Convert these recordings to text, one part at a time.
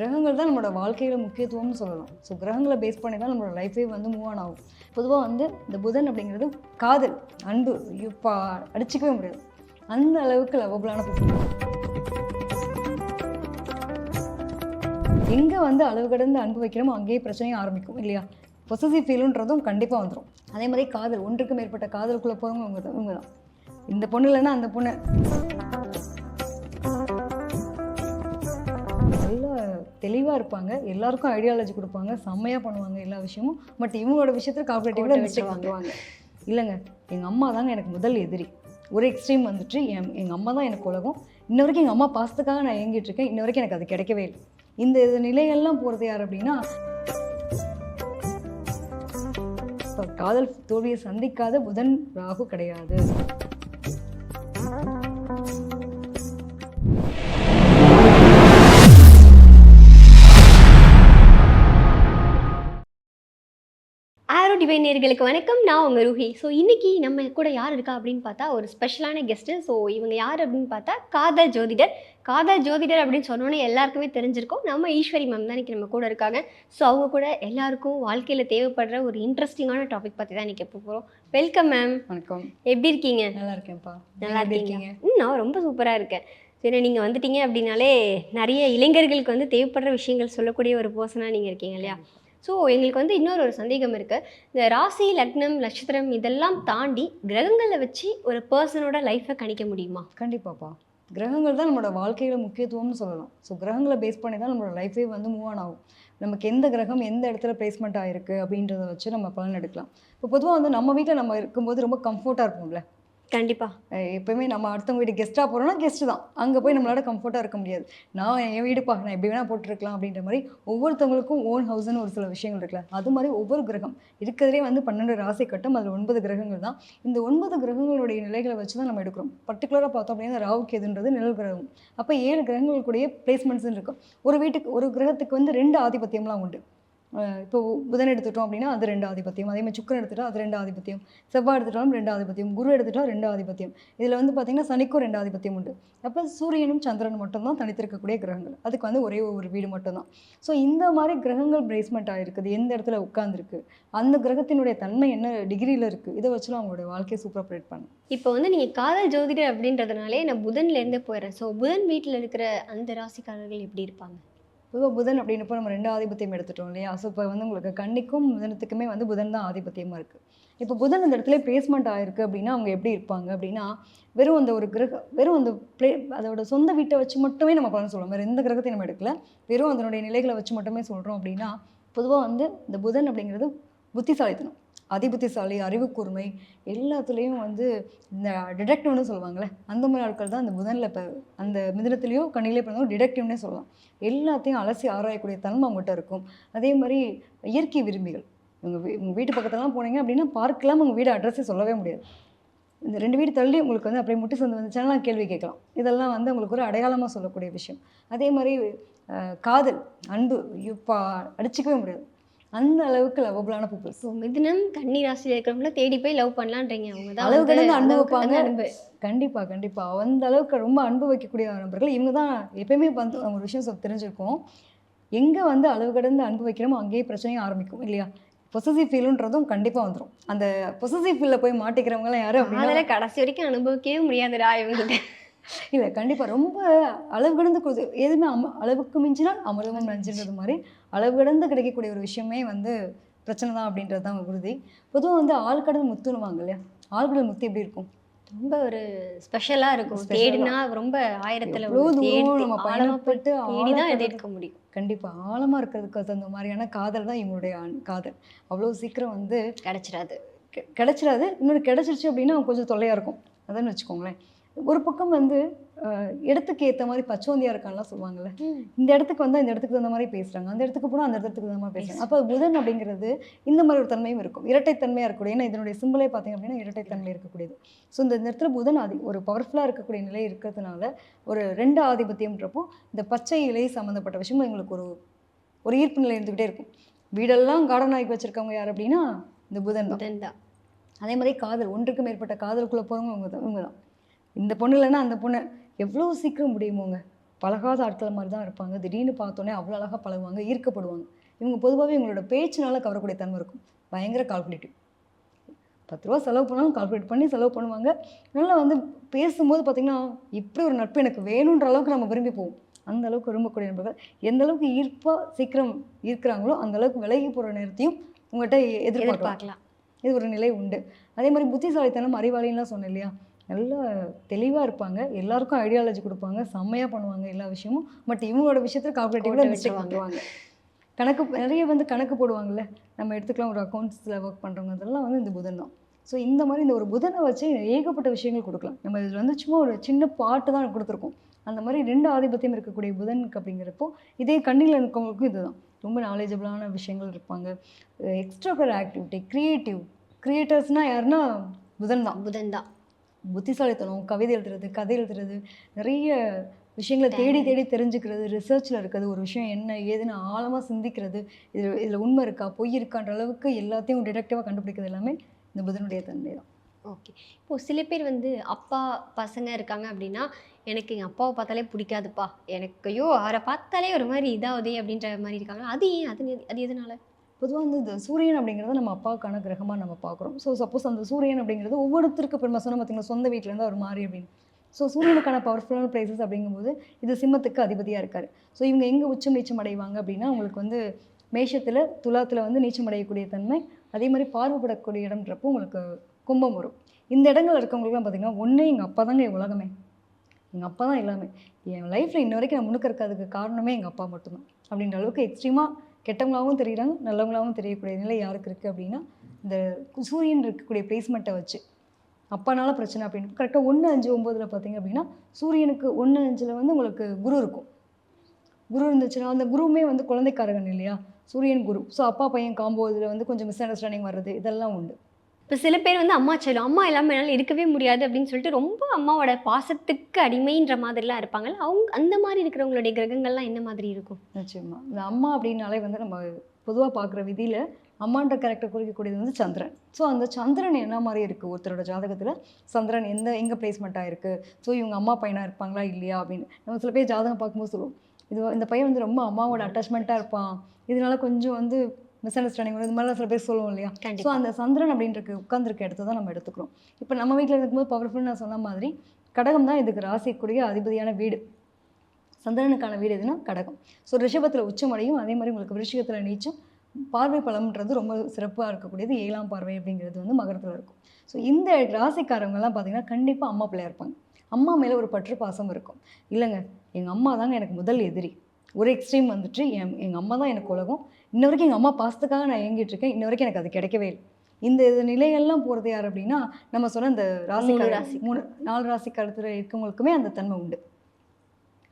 கிரகங்கள் தான் நம்மளோட வாழ்க்கையில் முக்கியத்துவம்னு சொல்லலாம். ஸோ கிரகங்களை பேஸ் பண்ணி தான் நம்மளோட லைஃபே வந்து மூவ் ஆன் ஆகும். பொதுவாக வந்து இந்த புதன் அப்படிங்கிறது காதல் அன்பு. இப்போ அடிச்சிக்கவே முடியாது. அந்த அளவுக்கு லவபுளான எங்கே வந்து அளவு கடந்து அன்பு வைக்கிறோமோ அங்கேயே பிரச்சனையும் ஆரம்பிக்கும் இல்லையா? பொசசிவ் ஃபீலுன்றதும் கண்டிப்பாக வந்துடும் அதே மாதிரி காதல் ஒன்றுக்கு மேற்பட்ட காதலுக்குள்ளே போகிறவங்க இவங்க தான். இந்த பொண்ணு இல்லைன்னா அந்த பொண்ணு. தெளிவாக இருப்பாங்க. எல்லாருக்கும் ஐடியாலஜி கொடுப்பாங்க. செம்மையாக பண்ணுவாங்க எல்லா விஷயமும். பட் இவங்களோட விஷயத்தில் கால்குலேட்டிவாக கோட்டை மிஸ்டேக். பண்ணுவாங்க இல்லைங்க. எங்கள் அம்மா தாங்க எனக்கு முதல் எதிரி. ஒரு எக்ஸ்ட்ரீம் வந்துட்டு என் எங்கள் அம்மா தான் எனக்கு உலகம். இன்ன வரைக்கும் எங்கள் அம்மா பாசத்துக்காக நான் ஏங்கிட்டு இருக்கேன். இன்ன வரைக்கும் எனக்கு அது கிடைக்கவே இல்லை. இந்த இது நிலையெல்லாம் போகிறது யார் அப்படின்னா காதல் தோல்வியை சந்திக்காத புதன் ராகு கிடையாது. ஆரோ டிவைன் நேர்களுக்கு வணக்கம். நான் உங்கள் ரூஹி. ஸோ இன்னைக்கு நம்ம கூட யார் இருக்கா அப்படின்னு பார்த்தா ஒரு ஸ்பெஷலான கெஸ்ட்டு ஸோ இவங்க யார் அப்படின்னு பார்த்தா காதல் ஜோதிடர். காதல் ஜோதிடர் அப்படின்னு சொன்னோன்னே எல்லாருக்குமே தெரிஞ்சிருக்கும். நம்ம ஈஸ்வரி மேம் தான் இன்னைக்கு நம்ம கூட இருக்காங்க. ஸோ அவங்க கூட எல்லாருக்கும் வாழ்க்கையில் தேவைப்படுற ஒரு இன்ட்ரெஸ்டிங்கான டாபிக் பற்றி தான் இன்னைக்கு எப்போ போகிறோம் வெல்கம் மேம் வணக்கம். எப்படி இருக்கீங்க? நல்லா இருக்கேன்ப்பா. நல்லா இருக்கீங்க? ம் நான் ரொம்ப சூப்பராக இருக்கேன். சரி நீங்கள் வந்துட்டீங்க அப்படின்னாலே நிறைய இளைஞர்களுக்கு வந்து தேவைப்படுற விஷயங்கள் சொல்லக்கூடிய ஒரு பர்சனாக நீங்கள் இருக்கீங்க இல்லையா? ஸோ எங்களுக்கு வந்து இன்னொரு ஒரு சந்தேகம் இருக்குது இந்த ராசி லக்னம் நட்சத்திரம் இதெல்லாம் தாண்டி கிரகங்களை வச்சு ஒரு பர்சனோட லைஃப்பை கணிக்க முடியுமா? கண்டிப்பாப்பா. கிரகங்கள் தான் நம்மளோட வாழ்க்கையில் முக்கியத்துவம்னு சொல்லலாம். ஸோ கிரகங்களை பேஸ் பண்ணி தான் நம்மளோட லைஃபே வந்து மூவ் ஆன் ஆகும். நமக்கு எந்த கிரகம் எந்த இடத்துல பிளேஸ்மெண்ட் ஆயிருக்கு அப்படின்றத வச்சு நம்ம பலன் எடுக்கலாம். இப்போ பொதுவாக வந்து நம்ம வீட்டில் நம்ம இருக்கும்போது ரொம்ப கம்ஃபர்ட்டாக இருப்போம்ல. கண்டிப்பாக அஹ் எப்பவுமே நம்ம அடுத்தவங்க வீட்டு கெஸ்ட்டாக போகிறோம்னா கெஸ்ட்டு தான். அங்கே போய் நம்மளால கம்ஃபர்ட்டாக இருக்க முடியாது. நான் என் வீடுப்பா நான் எப்படி வேணால் போட்டுருக்கலாம் அப்படின்ற மாதிரி ஒவ்வொருத்தவங்களுக்கும் ஓன் ஹவுஸ்னு ஒரு சில விஷயங்கள் இருக்குல்ல. அது மாதிரி ஒவ்வொரு கிரகம். இருக்கிறதுலே வந்து பன்னெண்டு ராசி கட்டம் அதில் ஒன்பது கிரகங்கள் தான். இந்த ஒன்பது கிரகங்களுடைய நிலைகளை வச்சு தான் நம்ம எடுக்கிறோம். பர்டிகுலராக பார்த்தோம் அப்படின்னா ராகு கேதுன்றது நிழல் கிரகம். அப்போ ஏழு கிரகங்களுக்குடைய பிளேஸ்மெண்ட்ஸ்னு இருக்கும். ஒரு வீட்டுக்கு ஒரு கிரகத்துக்கு வந்து ரெண்டு ஆதிபத்தியம்லாம் உண்டு. இப்போ புதன் எடுத்துட்டோம் அப்படின்னா அது ரெண்டு ஆதிபத்தியம். அதே மாதிரி சுக்கரன் எடுத்துட்டா அது ரெண்டு ஆதிபத்தியம். செவ்வாய் எடுத்துட்டாலும் ரெண்டு ஆதிபத்தியம். குரு எடுத்துட்டா ரெண்டு ஆதிபத்தியம். இதில் வந்து பார்த்திங்கன்னா சனிக்கும் ரெண்டு ஆதிபத்தியம் உண்டு. அப்போ சூரியனும் சந்திரனும் மட்டும்தான் தனித்திருக்கக்கூடிய கிரகங்கள். அதுக்கு வந்து ஒரே ஒரு வீடு மட்டும்தான். ஸோ இந்த மாதிரி கிரகங்கள் பிரேஸ்மெண்ட் ஆகிருக்குது எந்த இடத்துல உட்காந்துருக்கு அந்த கிரகத்தினுடைய தன்மை என்ன டிகிரியில் இருக்குது இதை வச்சுலாம் அவங்களுடைய வாழ்க்கையை சூப்பராக ப்ரேட் பண்ணும் இப்போ வந்து நீங்கள் காதல் ஜோதிடர் அப்படின்றதுனாலே நான் புதன்லேருந்தே போயிடுறேன். ஸோ புதன் வீட்டில் இருக்கிற அந்த ராசிக்காரர்கள் எப்படி இருப்பாங்க? பொதுவாக புதன் அப்படின்னப்போ நம்ம ரெண்டு ஆதிபத்தியம் எடுத்துட்டோம் இல்லையா? ஸோ இப்போ வந்து உங்களுக்கு கண்ணிக்கும் புதனத்துக்குமே வந்து புதன் தான் ஆதிபத்தியமாக இருக்குது இப்போ புதன் அந்த இடத்துல பிளேஸ்மெண்ட் ஆயிருக்கு அப்படின்னா அவங்க எப்படி இருப்பாங்க? அப்படின்னா வெறும் அந்த ஒரு கிரக வெறும் அந்த பிளே அதோட சொந்த வீட்டை வச்சு மட்டுமே நம்ம குழந்தை சொல்லுவோம். வேறு எந்த கிரகத்தையும் நம்ம எடுக்கல. வெறும் அதனுடைய நிலைகளை வச்சு மட்டுமே சொல்கிறோம் அப்படின்னா பொதுவாக வந்து இந்த புதன் அப்படிங்கிறது புத்திசாலித்தனம். அதிபத்தியசாலி அறிவு கூர்மை எல்லாத்துலேயும் வந்து இந்த டிடெக்டிவ்னு சொல்லுவாங்கள்ல அந்த மாதிரி ஆட்கள் தான் அந்த புதனில் இப்போ அந்த மிதனத்துலேயோ கண்ணிலே பிறந்தவங்க டிடெக்டிவ்னே சொல்லலாம். எல்லாத்தையும் அலசி ஆராயக்கூடிய தன்மை அவங்ககிட்ட இருக்கும். அதே மாதிரி இயற்கை விரும்பிகள். உங்க வீ உங்கள் வீட்டு பக்கத்துலலாம் போனீங்க அப்படின்னா பார்க்கலாம் உங்கள் வீடு அட்ரஸே சொல்லவே முடியாது. இந்த ரெண்டு வீடு தள்ளி உங்களுக்கு வந்து அப்படியே முட்டி சந்து வந்துச்சுன்னா கேள்வி கேட்கலாம். இதெல்லாம் வந்து உங்களுக்கு ஒரு அடையாளமாக சொல்லக்கூடிய விஷயம். அதே மாதிரி காதல் அன்பு இப்போ அடிச்சிக்கவே முடியாது. அந்த அளவுக்கு லவபுளான பீப்புள்ஸ் ஸோ மிதுனம் கன்னி ராசியில் இருக்கிறவங்கள தேடி போய் லவ் பண்ணலான்றீங்க. அவங்க தான் அளவு கடந்து அன்பு அளவுக்கு வைப்பாங்க. கடந்த அன்பு. கண்டிப்பாக கண்டிப்பாக அந்த அளவுக்கு ரொம்ப அன்பு வைக்கக்கூடிய நபர்கள் இவங்க தான் எப்பயுமே வந்து ஒரு விஷயம் தெரிஞ்சிருக்கோம். எங்கே வந்து அளவு கடந்து அன்பு வைக்கிறோமோ அங்கேயே பிரச்சனையும் ஆரம்பிக்கும் இல்லையா? பொசசிவ் ஃபீலுன்றதும் கண்டிப்பாக வந்துடும் அந்த பொசசிவ் ஃபீலில் போய் மாட்டிக்கிறவங்கலாம் யாரு அப்படின்னா கடைசி வரைக்கும் அனுபவிக்கவே முடியாதுடா இவங்கிட்ட இல்லை கண்டிப்பாக ரொம்ப அளவு கடந்து எதுவுமே அம அளவுக்கு மிஞ்சினால் அமிர்தமும் நஞ்சுன்றது மாதிரி அளவு கடந்து கிடைக்கக்கூடிய ஒரு விஷயமே வந்து பிரச்சனை தான் அப்படின்றது தான் உறுதி. பொதுவாக வந்து ஆழ்கடல் முத்துணுவாங்க இல்லையா? ஆழ்கடல் முத்து எப்படி இருக்கும்? ரொம்ப ஒரு ஸ்பெஷலாக இருக்கும். தேடினா ரொம்ப ஆயிரத்தில் நம்ம பயணப்பட்டு தேடி தான் எதை எடுக்க முடியும். கண்டிப்பாக ஆழமாக இருக்கிறதுக்கு தகுந்த மாதிரியான காதல் தான் இவங்களுடைய காதல். அவ்வளோ சீக்கிரம் வந்து கிடைச்சிடாது கிடைச்சிடாது இன்னொரு கிடைச்சிருச்சு அப்படின்னா கொஞ்சம் தொல்லையாக இருக்கும். அதான்னு வச்சுக்கோங்களேன். ஒரு பக்கம் வந்து இடத்துக்கு ஏற்ற மாதிரி பச்சோந்தியாக இருக்கான்லாம் சொல்லுவாங்கல்ல. இந்த இடத்துக்கு வந்தால் இந்த இடத்துக்கு தகுந்த மாதிரி பேசுகிறாங்க அந்த இடத்துக்கு போனால் அந்த இடத்துக்கு தகுந்த மாதிரி பேசுகிறாங்க அப்போ புதன் அப்படிங்கிறது இந்த மாதிரி ஒரு தன்மையும் இருக்கும். இரட்டைத்தன்மையாக இருக்கக்கூடிய ஏன்னா இதனுடைய சிம்பிளே பார்த்தீங்க அப்படின்னா இரட்டைத்தன்மை இருக்கக்கூடியது. ஸோ இந்த இடத்துல புதன் ஆதி ஒரு பவர்ஃபுல்லாக இருக்கக்கூடிய நிலை இருக்கிறதுனால ஒரு ரெண்டு ஆதிபத்தியம்ன்றப்போ இந்த பச்சை இலை சம்மந்தப்பட்ட விஷயம் எங்களுக்கு ஒரு ஒரு ஈர்ப்பு நிலை இருந்துக்கிட்டே இருக்கும். வீடெல்லாம் கார்டன் ஆகி வச்சுருக்கவங்க யார் அப்படின்னா இந்த புதன் தான். புதன் தான். அதே மாதிரி காதல் ஒன்றுக்கு மேற்பட்ட காதலுக்குள்ளே போகிறவங்க இவங்க தான் இவங்க தான். இந்த பொண்ணு இல்லைன்னா அந்த பொண்ணு எவ்வளோ சீக்கிரம் முடியுமோங்க? பழகாத ஆட்கள் மாதிரி தான் இருப்பாங்க. திடீர்னு பார்த்தோன்னே அவ்வளோ அழகாக பழகுவாங்க ஈர்க்கப்படுவாங்க. இவங்க பொதுவாகவே இவங்களோட பேச்சினால கவரக்கூடிய தன்மை இருக்கும். பயங்கர கால்குலேட்டிவ் பத்து ரூபா செலவு பண்ணாலும் கால்குலேட் பண்ணி செலவு பண்ணுவாங்க. நல்லா வந்து பேசும்போது பார்த்திங்கன்னா இப்படி ஒரு நட்பு எனக்கு வேணுன்ற அளவுக்கு நம்ம விரும்பி போவோம். அந்த அளவுக்கு விரும்பக்கூடிய நண்பர்கள். எந்த அளவுக்கு ஈர்ப்பாக சீக்கிரம் ஈர்க்கிறாங்களோ அந்த அளவுக்கு விலகி போகிற நேரத்தையும் உங்கள்கிட்ட எதிர்பார்க்கலாம். இது ஒரு நிலை உண்டு. அதே மாதிரி புத்திசாலித்தனம் அறிவாளின்லாம் சொன்னேன் இல்லையா? நல்லா தெளிவாக இருப்பாங்க. எல்லாருக்கும் ஐடியாலஜி கொடுப்பாங்க. செம்மையாக பண்ணுவாங்க எல்லா விஷயமும். பட் இவங்களோட விஷயத்தில் கால்குலேட்டிவ்ல மிஸ்டேக். பண்ணுவாங்க கணக்கு நிறைய வந்து கணக்கு போடுவாங்கல்ல. நம்ம எடுத்துக்கலாம் ஒரு அக்கௌண்ட்ஸில் ஒர்க் பண்ணுறவங்க அதெல்லாம் வந்து இந்த புதன் தான். ஸோ இந்த மாதிரி இந்த ஒரு புதனை வச்சு ஏகப்பட்ட விஷயங்கள் கொடுக்கலாம். நம்ம இதில் வந்து சும்மா ஒரு சின்ன பாட்டு தான் கொடுத்துருக்கோம். அந்த மாதிரி ரெண்டு ஆதிபத்தியம் இருக்கக்கூடிய புதனுக்கு அப்படிங்கிறப்போ இதே கண்ணில் இருக்கவங்களுக்கும் இதுதான். ரொம்ப நாலேஜபிளான விஷயங்கள் இருப்பாங்க. எக்ஸ்ட்ரா கலர் ஆக்டிவிட்டி க்ரியேட்டிவ் க்ரியேட்டர்ஸ்னால் யாருன்னா புதன் தான். புதன் தான். புத்திசாலித்தனம் கவிதை எழுதுறது கதை எழுதுறது நிறைய விஷயங்களை தேடி தேடி தெரிஞ்சுக்கிறது ரிசர்ச்சில் இருக்கிறது ஒரு விஷயம் என்ன ஏதுன்னு ஆழமாக சிந்திக்கிறது இது இதில் உண்மை இருக்கா பொய் இருக்கான்ற அளவுக்கு எல்லாத்தையும் டிடெக்டிவாக கண்டுபிடிக்கிறது எல்லாமே இந்த புதனுடைய தன்மை தான். ஓகே இப்போ சில பேர் வந்து அப்பா பசங்க இருக்காங்க அப்படின்னா எனக்கு எங்கள் அப்பாவை பார்த்தாலே பிடிக்காதுப்பா. எனக்கு ஐயோ அவரை பார்த்தாலே ஒரு மாதிரி இதாகுதே அப்படின்ற மாதிரி இருக்காங்க. அது ஏன்? அது அது எதனால? பொதுவாக வந்து இந்த சூரியன் அப்படிங்கிறத நம்ம அப்பாவுக்கான கிரகமாக நம்ம பார்க்குறோம் ஸோ சப்போஸ் அந்த சூரியன் அப்படிங்கிறது ஒவ்வொருத்தருக்கு இப்போ நம்ம சொன்ன பார்த்தீங்கன்னா சொந்த வீட்டிலேருந்து அவர் மாறி அப்படின்னு. ஸோ சூரியனுக்கான பவர்ஃபுல்லான பிளேசஸ் அப்படிங்கும்போது இது சிம்மத்துக்கு அதிபதியாக இருக்கார். ஸோ இவங்க எங்கே உச்சம் நீச்சம் அடைவாங்க அப்படின்னா உங்களுக்கு வந்து மேஷத்தில் துலாத்தில் வந்து நீச்சம் அடையக்கூடிய தன்மை அதே மாதிரி பார்வைப்படக்கூடிய இடம்ன்றப்போ உங்களுக்கு கும்பம் வரும். இந்த இடங்கள் இருக்கவங்களுக்குலாம் பார்த்தீங்கன்னா ஒன்று எங்கள் அப்பா தாங்க என் உலகமே. எங்கள் அப்பா தான் எல்லாமே. என் லைஃப்பில் இன்ன வரைக்கும் நான் முன்னுக்கு இருக்கிறதுக்கு காரணமே எங்கள் அப்பா மட்டும்தான். அப்படின்ற அளவுக்கு எக்ஸ்ட்ரீமாக கெட்டவங்களாகவும் தெரிகிறாங்க நல்லவங்களாகவும் தெரியக்கூடிய நிலை யாருக்கு இருக்குது அப்படின்னா இந்த சூரியன் இருக்கக்கூடிய பிளேஸ்மெண்ட்டை வச்சு. அப்பானால பிரச்சனை அப்படின்னு கரெக்டாக ஒன்று அஞ்சு ஒம்போதில் பார்த்தீங்க அப்படின்னா சூரியனுக்கு ஒன்று அஞ்சில் வந்து உங்களுக்கு குரு இருக்கும். குரு இருந்துச்சுன்னா அந்த குருவுமே வந்து குழந்தைக்காரகன் இல்லையா? சூரியன் குரு. ஸோ அப்பா பையன் காம்போ இதில் வந்து கொஞ்சம் மிஸ் அண்டர்ஸ்டாண்டிங் வர்றது இதெல்லாம் உண்டு. இப்போ சில பேர் வந்து அம்மா செல்லும் அம்மா இல்லாமல் என்னால் இருக்கவே முடியாது அப்படின்னு சொல்லிட்டு ரொம்ப அம்மாவோட பாசத்துக்கு அடிமைன்ற மாதிரிலாம் இருப்பாங்கல்ல அவங்க அந்த மாதிரி இருக்கிறவங்களுடைய கிரகங்கள்லாம் என்ன மாதிரி இருக்கும்? நிச்சயமா. இந்த அம்மா அப்படின்னாலே வந்து நம்ம பொதுவாக பார்க்குற விதியில் அம்மான்ற கேரக்டர் குறிக்கக்கூடியது வந்து சந்திரன். ஸோ அந்த சந்திரன் என்ன மாதிரி இருக்குது ஒருத்தரோட ஜாதகத்தில் சந்திரன் எந்த எங்கே பிளேஸ்மெண்ட்டாக இருக்குது ஸோ இவங்க அம்மா பையனாக இருப்பாங்களா இல்லையா அப்படின்னு. நம்ம சில பேர் ஜாதகம் பார்க்கும்போது சொல்லுவோம் இது இந்த பையன் வந்து ரொம்ப அம்மாவோட அட்டாச்மெண்ட்டாக இருப்பான். இதனால கொஞ்சம் வந்து மிஸ் அண்டர்ஸ்டாண்டிங் வரும் இது மாதிரிலாம் சில பேர் சொல்லுவோம் இல்லையா? ஸோ அந்த சந்திரன் அப்படின்றது உட்காந்துருக்க இடத்த தான் நம்ம எடுத்துக்கிறோம். இப்போ நம்ம வீட்டில் இருக்கும்போது பவர்ஃபுல் நான் சொன்ன மாதிரி கடகம் தான் இதுக்கு ராசிக்குரிய அதிபதியான வீடு. சந்திரனுக்கான வீடு எதுனா கடகம். ஸோ ரிஷபத்தில் உச்சமடையும் அதே மாதிரி உங்களுக்கு விருஷிகத்தில் நீச்சம் பார்வை பலம்ன்றது ரொம்ப சிறப்பாக இருக்கக்கூடியது ஏழாம் பார்வை அப்படிங்கிறது வந்து மகரத்தில் இருக்கும். ஸோ இந்த ராசிக்காரவங்கெல்லாம் பார்த்தீங்கன்னா கண்டிப்பாக அம்மா பிள்ளையா இருப்பாங்க. அம்மா மேலே ஒரு பற்று பாசம் இருக்கும். இல்லைங்க எங்கள் அம்மா தாங்க எனக்கு முதல் எதிரி. ஒரு எக்ஸ்ட்ரீம் வந்துட்டு என் எங்கள் அம்மா தான் எனக்கு உலகம். இன்ன வரைக்கும் எங்கள் அம்மா பாசத்துக்காக நான் ஏங்கிட்டு இருக்கேன். இன்ன வரைக்கும் எனக்கு அது கிடைக்கவே இல்லை. இந்த இது நிலைகள்லாம் போகிறது யார் அப்படின்னா நம்ம சொன்ன இந்த ராசிக்கார. ராசி. மூணு நாலு ராசிக்காரத்தில் இருக்கவங்களுக்குமே அந்த தன்மை உண்டு.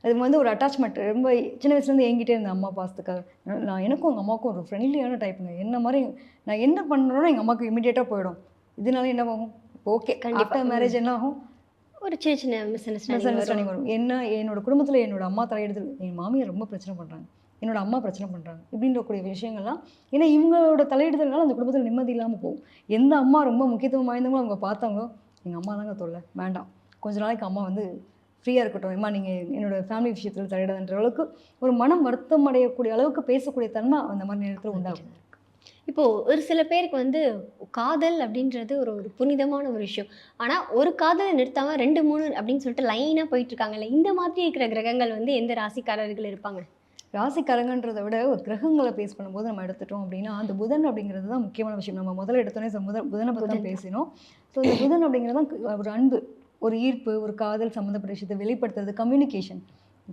அது வந்து ஒரு அட்டாச்மெண்ட் ரொம்ப சின்ன வயசுலேருந்து ஏங்கிட்டே இருந்தேன் அம்மா பாசத்துக்காக. நான் எனக்கும் எங்கள் அம்மாவுக்கும் ஒரு ஃப்ரெண்ட்லியான டைப்புங்க என்ன மாதிரி நான் என்ன பண்ணுறோன்னா எங்கள் அம்மாவுக்கு இமீடியட்டாக போயிடும். இதனால என்ன ஆகும்? ஓகே கண்டிப்பா. ஆஃப்டர் மேரேஜ் என்ன ஆகும்? ஒரு சின்ன சின்ன மிஸ் அண்டர்ஸ்டாண்டிங் வரும். என்ன என்னோட குடும்பத்தில் என்னோட அம்மா தலையிடுதல் என் மாமியார் ரொம்ப பிரச்சனை பண்ணுறாங்க என்னோட அம்மா பிரச்சனை பண்ணுறாங்க இப்படின்ற கூடிய விஷயங்கள்லாம் ஏன்னா இவங்களோட தலையிடுதல்னால அந்த குடும்பத்தில் நிம்மதி இல்லாமல் போகும். எந்த அம்மா ரொம்ப முக்கியத்துவம் வாய்ந்தவங்களும் அவங்க பார்த்தாங்களோ எங்கள் அம்மா தாங்க தொல்லை. வேண்டாம். கொஞ்ச நாளைக்கு அம்மா வந்து ஃப்ரீயாக இருக்கட்டும். அம்மா நீங்கள் என்னோடய ஃபேமிலி விஷயத்தில் தலையிடாதுன்ற அளவுக்கு ஒரு மனம் வருத்தம் அடையக்கூடிய அளவுக்கு பேசக்கூடிய தன்மை அந்த மாதிரி நேரத்தில் உண்டாகும். இப்போது ஒரு சில பேருக்கு வந்து காதல் அப்படின்றது ஒரு ஒரு புனிதமான ஒரு விஷயம். ஆனால் ஒரு காதலை நிறுத்தாமல் ரெண்டு மூணு அப்படின்னு சொல்லிட்டு லைனாக போயிட்டுருக்காங்கல்ல இந்த மாதிரி இருக்கிற கிரகங்கள் வந்து எந்த ராசிக்காரர்கள் இருப்பாங்க? ராசிக்காரங்கன்றதை விட ஒரு கிரகங்களை பேஸ் பண்ணும்போது நம்ம எடுத்துட்டோம் அப்படின்னா அந்த புதன் அப்படிங்கிறது தான் முக்கியமான விஷயம். நம்ம முதல்ல எடுத்தோன்னே முதல் புதனை பற்றி தான். பேசினோம். ஸோ இந்த புதன் அப்படிங்கிறது தான் ஒரு அன்பு ஒரு ஈர்ப்பு ஒரு காதல் சம்மந்தப்பட்ட விஷயத்தை வெளிப்படுத்துறது கம்யூனிகேஷன்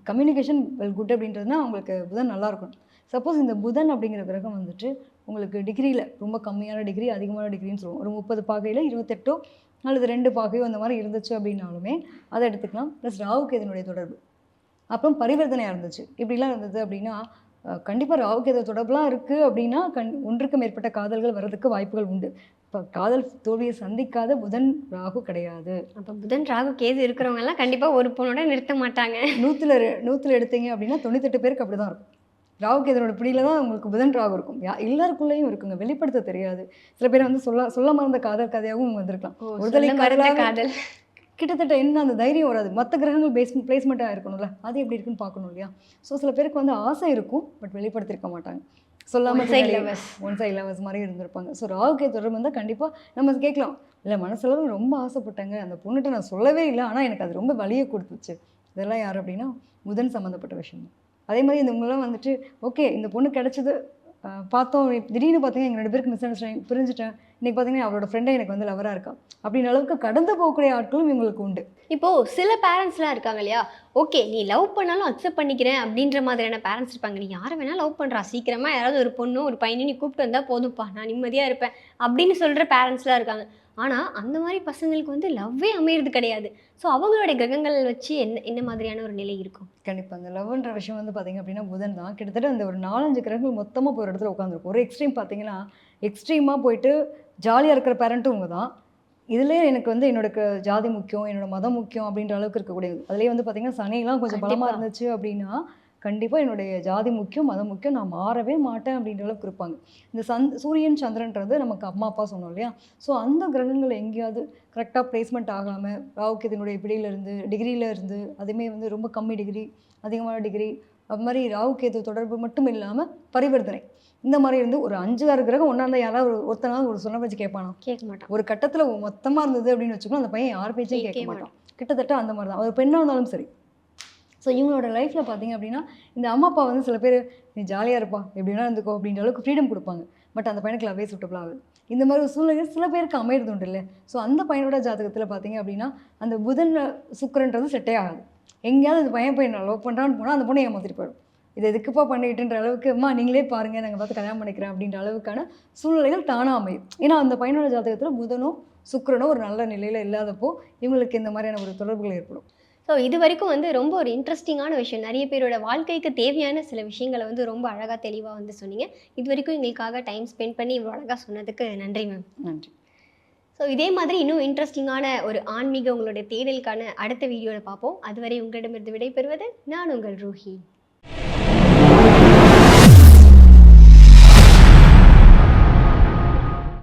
கம்யூனிகேஷன் வெல் குட் அப்படின்றதுனா உங்களுக்கு புதன் நல்லா இருக்கும் சப்போஸ் இந்த புதன் அப்படிங்கிற கிரகம் வந்துட்டு உங்களுக்கு டிகிரியில் ரொம்ப கம்மியான டிகிரி அதிகமான டிகிரின்னு சொல்லுவோம். ஒரு முப்பது பாகையில் இருபத்தெட்டோ அல்லது ரெண்டு பாகையோ அந்த மாதிரி இருந்துச்சு அப்படின்னாலுமே அதை எடுத்துக்கலாம். ப்ளஸ் ராவுக்கு இதனுடைய தொடர்பு. அப்புறம் பரிவர்த்தனையாக இருந்துச்சு. இப்படிலாம் இருந்தது அப்படின்னா கண்டிப்பாக ராவுக்கு தொடர்புலாம் இருக்குது அப்படின்னா கண் ஒன்றுக்கு மேற்பட்ட காதல்கள் வர்றதுக்கு வாய்ப்புகள் உண்டு. இப்போ காதல் தோல்வியை சந்திக்காத புதன் ராகு கிடையாது. அப்ப புதன் ராகு கேது இருக்கிறவங்க எல்லாம் கண்டிப்பா ஒரு பொண்ணோட நிறுத்த மாட்டாங்க. நூற்றில் நூற்றில் எடுத்தீங்க அப்படின்னா தொண்ணூத்தெட்டு பேருக்கு அப்படி தான் இருக்கும். ராகுக்கு இதனோட பிடியில தான் உங்களுக்கு புதன் ராகு இருக்கும். யா எல்லாருக்குள்ளேயும் இருக்குங்க. வெளிப்படுத்த தெரியாது. சில பேர் வந்து சொல்ல சொல்ல மறந்த காதல் கதையாகவும் வந்திருக்கலாம். காதலாக காதல். கிட்டத்தட்ட என்ன அந்த தைரியம் வராது. மற்ற கிரகங்கள் பேஸ் பிளேஸ்மெண்ட்டாக இருக்கணும்ல. அது எப்படி இருக்குன்னு பார்க்கணும் இல்லையா? ஸோ சில பேருக்கு வந்து ஆசை இருக்கும் பட் வெளிப்படுத்திருக்க மாட்டாங்க. சொல்லாமல் side lovers. One side lovers மாதிரி இருந்திருப்பாங்க. ஸோ ராகுக்கே தொடர்பு வந்தால் கண்டிப்பாக நம்ம கேட்கலாம். இல்லை மனசளவு ரொம்ப ஆசைப்பட்டாங்க. அந்த பொண்ணுகிட்ட நான் சொல்லவே இல்லை. ஆனால் எனக்கு அது ரொம்ப வலியை கொடுத்துச்சு. இதெல்லாம் யார்? அப்படின்னா புதன் சம்மந்தப்பட்ட விஷயம் அதே மாதிரி இந்த இவங்கெல்லாம் வந்துட்டு ஓகே இந்த பொண்ணு கிடைச்சது பார்த்தோம் திடீர்னு பார்த்தீங்கன்னா எங்கள் ரெண்டு பேருக்கு மிஸ் அண்டர்ஸ்டாண்டிங் பிரிஞ்சுட்டேன். இன்னைக்கு பார்த்தீங்கன்னா அவளோட ஃப்ரெண்டே எனக்கு வந்து லவராக இருக்கா? அப்படின்ற அளவுக்கு கடந்து போகக்கூடிய ஆட்களும் இவங்களுக்கு உண்டு. இப்போ சில பேரண்ட்ஸ்லாம் இருக்காங்க இல்லையா? ஓகே நீ லவ் பண்ணாலும் அக்செப்ட் பண்ணிக்கிறேன் அப்படின்ற மாதிரியான பேரண்ட்ஸ் இருப்பாங்க. நீ யாரை வேணால் லவ் பண்ணுறா சீக்கிரமாக யாராவது ஒரு பொண்ணும் ஒரு பையனை நீ கூப்பிட்டு வந்தால் போதும்ப்பா நான் நிம்மதியாக இருப்பேன் அப்படின்னு சொல்கிற பேரண்ட்ஸ்லாம் இருக்காங்க. ஆனா அந்த மாதிரி பசங்களுக்கு வந்து லவ்வே அமையிறது கிடையாது. ஸோ அவங்களுடைய கிரகங்கள் வச்சு என்ன என்ன மாதிரியான ஒரு நிலை இருக்கும்? கண்டிப்பாக அந்த லவ்ன்ற விஷயம் வந்து பார்த்தீங்க அப்படின்னா புதன் தான். கிட்டத்தட்ட அந்த ஒரு நாலஞ்சு கிரகங்கள் மொத்தமாக போய் ஒரு இடத்துல உட்காந்துருக்கும் ஒரு எக்ஸ்ட்ரீம் பார்த்தீங்கன்னா எக்ஸ்ட்ரீமாக போயிட்டு ஜாலியாக இருக்கிற பேரண்ட்டும் இவங்க தான். இதுலேயே எனக்கு வந்து என்னோட ஜாதி முக்கியம் என்னோட மதம் முக்கியம் அப்படின்ற அளவுக்கு இருக்கக்கூடியது. அதுலேயே வந்து பார்த்தீங்கன்னா சனிலாம் கொஞ்சம் பலமாக. இருந்துச்சு அப்படின்னா கண்டிப்பாக என்னுடைய ஜாதி முக்கியம் மதம் முக்கியம் நான் மாறவே மாட்டேன் அப்படின்ற அளவுக்கு இருப்பாங்க. இந்த சந் சூரியன் சந்திரன்றது நமக்கு அம்மா அப்பா சொன்னோம் இல்லையா? ஸோ அந்த கிரகங்கள் எங்கேயாவது கரெக்டாக பிளேஸ்மெண்ட் ஆகாமல் ராவுக்கு இதனுடைய பிடியிலேருந்து டிகிரியில இருந்து அதுவுமே வந்து ரொம்ப கம்மி டிகிரி அதிகமான டிகிரி அது மாதிரி ராகு கேது தொடர்பு மட்டும் இல்லாமல் பரிவர்த்தனை. இந்த மாதிரி இருந்து ஒரு அஞ்சு ஆறு கிரகம் ஒன்றா இருந்தால் யாராவது ஒரு ஒருத்தனாவது ஒரு சொன்ன வச்சு கேட்பானா? கேட்க மாட்டான். ஒரு கட்டத்தில் மொத்தமாக இருந்தது அப்படின்னு வச்சுக்கோங்க அந்த பையன் யார் பேச்சையும் கேட்க மாட்டான். கிட்டத்தட்ட அந்த மாதிரி தான் ஒரு பெண்ணாக இருந்தாலும் சரி. ஸோ இவங்களோட லைஃப்பில் பார்த்தீங்க அப்படின்னா இந்த அம்மா அப்பா வந்து சில பேர் நீ ஜாலியாக இருப்பா எப்படின்னா இருந்துக்கோ அப்படின்ற அளவுக்கு ஃப்ரீடம் கொடுப்பாங்க. பட் அந்த பையனுக்கு லவ்வே சுட்டபிள் ஆகுது. இந்த மாதிரி ஒரு சூழ்நிலை சில பேருக்கு அமையிறது உண்டு இல்லை. ஸோ அந்த பையனோட ஜாதகத்தில் பார்த்தீங்க அப்படின்னா அந்த புதன் சுக்கரன்றது செட்டே ஆகாது. எங்கேயாவது அந்த பையன் போய் லவ் பண்ணுறான்னு போனால் அந்த பொண்ணை ஏமாத்திட்டு போயிடும். இது எதுக்குப்பா பண்ணிட்டுன்ற அளவுக்கு அம்மா நீங்களே பாருங்கள் நாங்கள் பார்த்து கல்யாணம் பண்ணிக்கிறேன் அப்படின்ற அளவுக்கான சூழ்நிலைகள் தானாக அமையும். ஏன்னா அந்த பையனோட ஜாதகத்தில் புதனோ சுக்கிரனோ ஒரு நல்ல நிலையில் இல்லாதப்போ இவங்களுக்கு இந்த மாதிரியான ஒரு தொடர்புகள் ஏற்படும். ஸோ இது வரைக்கும் வந்து ரொம்ப ஒரு இன்ட்ரெஸ்டிங்கான விஷயம். நிறைய பேரோட வாழ்க்கைக்கு தேவையான சில விஷயங்களை வந்து ரொம்ப அழகாக தெளிவாக வந்து சொன்னீங்க. இது வரைக்கும் எங்களுக்காக டைம் ஸ்பெண்ட் பண்ணி இவ்வளோ அழகாக சொன்னதுக்கு நன்றி மேம் நன்றி. ஸோ இதே மாதிரி இன்னும் இன்ட்ரெஸ்டிங்கான ஒரு ஆன்மீக உங்களுடைய தேடலுக்கான அடுத்த வீடியோவில் பார்ப்போம். அதுவரை உங்களிடமிருந்து விடைபெறுவது நான் உங்கள் ரூஹி.